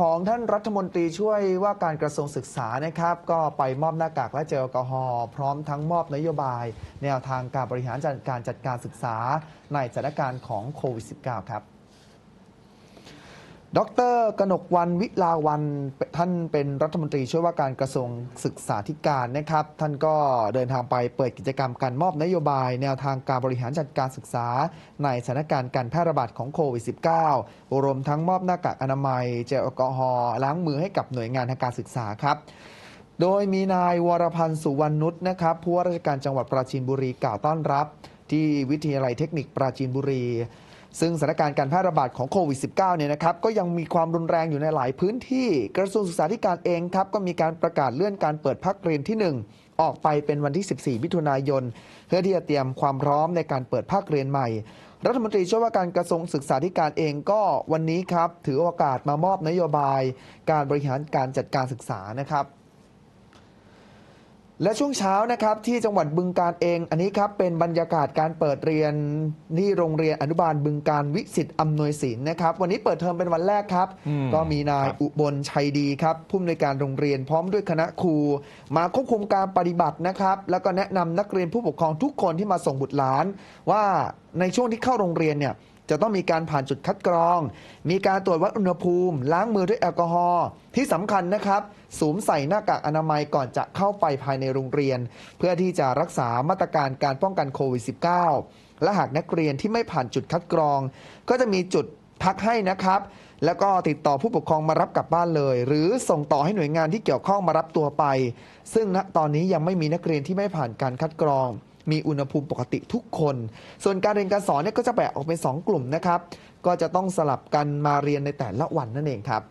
ของท่านรัฐมนตรีช่วยว่าการกระทรวงศึกษานะครับ ก็ไปมอบหน้ากากและเจลแอลกอฮอล์พร้อมทั้งมอบนโยบาย แนวทางการบริหารจัดการจัดการศึกษาในสถานการณ์ของโควิด -19 ครับ ดรกนกวันวิลาวันท่านเป็นรัฐมนตรีช่วยว่าการกระทรวงศึกษาธิการนะครับ ท่านก็เดินทางไปเปิดกิจกรรมการมอบนโยบาย แนวทางการบริหารจัดการศึกษา ในสถานการณ์การแพร่ระบาดของโควิด -19 รวมทั้งมอบหน้ากากอนามัย เจลแอลกอฮอล์ล้างมือให้กับหน่วยงานทางการศึกษาครับโดยมีนายวรพันธ์สุวรรณนุชนะครับผู้ว่าราชการจังหวัดปราจีนบุรีกล่าวต้อนรับ ที่วิทยาลัยเทคนิคปราจีนบุรี ซึ่งสถานการณ์การแพร่ระบาดของโควิด -19 เนี่ยนะครับก็ยังมีความรุนแรงอยู่ในหลายพื้นที่ กระทรวงศึกษาธิการเองครับก็มีการประกาศเลื่อนการเปิดภาคเรียนที่ 1 ออกไปเป็นวันที่ 14 มิถุนายน เพื่อที่จะเตรียมความพร้อมในการเปิดภาคเรียนใหม่ รัฐมนตรีช่วยว่าการกระทรวงศึกษาธิการเองก็วันนี้ครับถือโอกาสมามอบนโยบาย การบริหารการจัดการศึกษานะครับ และช่วงเช้านะครับที่จังหวัดบึงการเอง อันนี้ครับเป็นบรรยากาศการเปิดเรียนที่โรงเรียนอนุบาลบึงการวิสิตอำนวยศิลป์นะครับวันนี้เปิดเทอมเป็นวันแรกครับ อืมก็มีนายครับอุบลชัยดีครับผู้อำนวยการโรงเรียนพร้อมด้วยคณะครู มาควบคุมการปฏิบัตินะครับแล้วก็แนะนำนักเรียนผู้ปกครองทุกคนที่มาส่งบุตรหลาน ว่าในช่วงที่เข้าโรงเรียนเนี่ย จะต้องมีการผ่านจุดคัดกรอง มีการตรวจวัดอุณหภูมิ ล้างมือด้วยแอลกอฮอล์ที่สำคัญนะครับสวมใส่หน้ากากอนามัยก่อนจะเข้าไปภายในโรงเรียน เพื่อที่จะรักษามาตรการการป้องกันโควิด -19 และหากนักเรียนที่ไม่ผ่านจุดคัดกรอง ก็จะมีจุดพักให้นะครับ แล้วก็ติดต่อผู้ปกครองมารับกลับบ้านเลย หรือส่งต่อให้หน่วยงานที่เกี่ยวข้องมารับตัวไป ซึ่งณตอนนี้ยังไม่มีนักเรียนที่ไม่ผ่านการคัดกรอง มีอุณหภูมิปกติทุกคน ส่วนการเรียนการสอนเนี่ยก็จะแบ่งออกเป็น2กลุ่มนะครับ ก็จะต้องสลับกันมาเรียนในแต่ละวันนั่นเองครับ